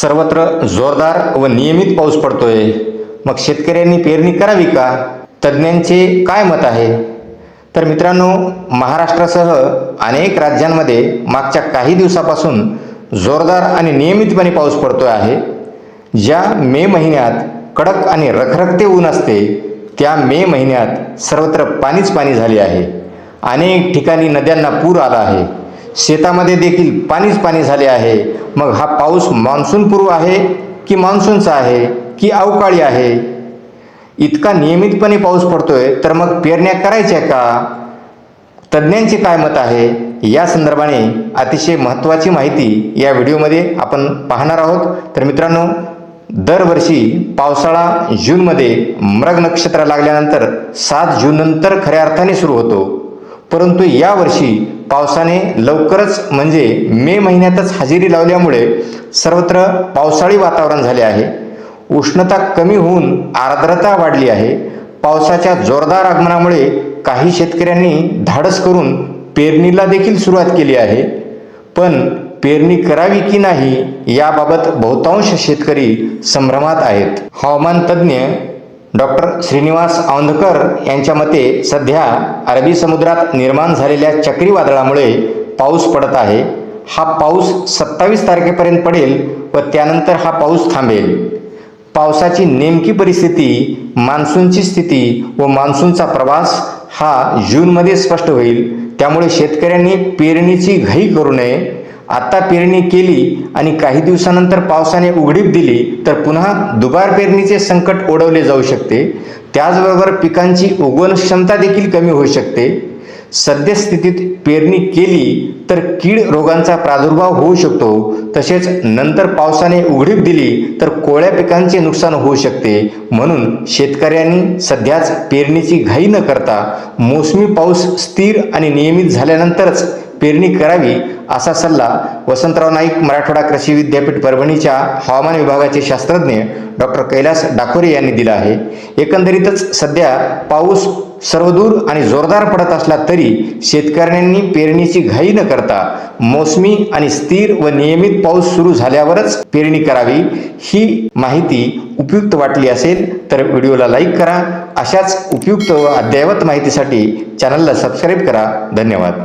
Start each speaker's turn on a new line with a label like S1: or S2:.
S1: सर्वत्र जोरदार व नियमित पाऊस पडतोय. मग शेतकऱ्यांनी पेरणी करावी का? तज्ज्ञांचे काय मत आहे? तर मित्रांनो महाराष्ट्रासह अनेक राज्यांमध्ये मागच्या काही दिवसापासून जोरदार आणि नियमितपणे पाऊस पडतोय आहे. ज्या मे महिन्यात कडक आणि रखरखते ऊन असते त्या मे महिन्यात सर्वत्र पाणीच पाणी झाले आहे. अनेक ठिकाणी नद्यांना पूर आला आहे. शेतामध्ये देखील पाणीच पाणी झाले आहे. मग हा पाऊस मान्सूनपूर्व आहे की मान्सूनचा आहे की अवकाळी आहे? इतका नियमितपणे पाऊस पडतोय तर मग पेरण्या करायच्या का? तज्ज्ञांचे काय मत आहे? या संदर्भाने अतिशय महत्त्वाची माहिती या व्हिडिओमध्ये आपण पाहणार आहोत. तर मित्रांनो दरवर्षी पावसाळा जूनमध्ये मृग नक्षत्र लागल्यानंतर सात जूननंतर खऱ्या अर्थाने सुरू होतो. परंतु यावर्षी पावसाने लवकरच म्हणजे मे महिन्यातच हजेरी लावल्यामुळे सर्वत्र पावसाळी वातावरण झाले आहे. उष्णता कमी होऊन आर्द्रता वाढली आहे. पावसाच्या जोरदार आगमनामुळे काही शेतकऱ्यांनी धाडस करून पेरणीला देखील सुरुवात केली आहे. पण पेरणी करावी की नाही याबाबत बहुतांश शेतकरी संभ्रमात आहेत. हवामान तज्ज्ञ डॉक्टर श्रीनिवास औंधकर यांच्या मते सध्या अरबी समुद्रात निर्माण झालेल्या चक्रीवादळामुळे पाऊस पडत आहे. हा पाऊस सत्तावीस तारखेपर्यंत पडेल व त्यानंतर हा पाऊस थांबेल. पावसाची नेमकी परिस्थिती मान्सूनची स्थिती व मान्सूनचा प्रवास हा जूनमध्ये स्पष्ट होईल. त्यामुळे शेतकऱ्यांनी पेरणीची घाई करू नये. आत्ता पेरणी केली आणि काही दिवसानंतर पावसाने उघडीप दिली तर पुन्हा दुबार पेरणीचे संकट ओढवले जाऊ शकते. त्याचबरोबर पिकांची उगवण क्षमता देखील कमी होऊ शकते. सद्यस्थितीत पेरणी केली तर कीड रोगांचा प्रादुर्भाव होऊ शकतो. तसेच नंतर पावसाने उघडीप दिली तर कोळ्या पिकांचे नुकसान होऊ शकते. म्हणून शेतकऱ्यांनी सध्याच पेरणीची घाई न करता मोसमी पाऊस स्थिर आणि नियमित झाल्यानंतरच पेरणी करावी असा सल्ला वसंतराव नाईक मराठवाडा कृषी विद्यापीठ परभणीच्या हवामान विभागाचे शास्त्रज्ञ डॉक्टर कैलास डाकोरे यांनी दिला आहे. एकंदरीतच सध्या पाऊस सर्वदूर आणि जोरदार पडत असला तरी शेतकऱ्यांनी पेरणीची घाई न करता मोसमी आणि स्थिर व नियमित पाऊस सुरू झाल्यावरच पेरणी करावी ही माहिती उपयुक्त वाटली असेल तर व्हिडिओला लाईक करा. अशाच उपयुक्त व अद्ययावत माहितीसाठी चॅनलला सबस्क्राईब करा. धन्यवाद.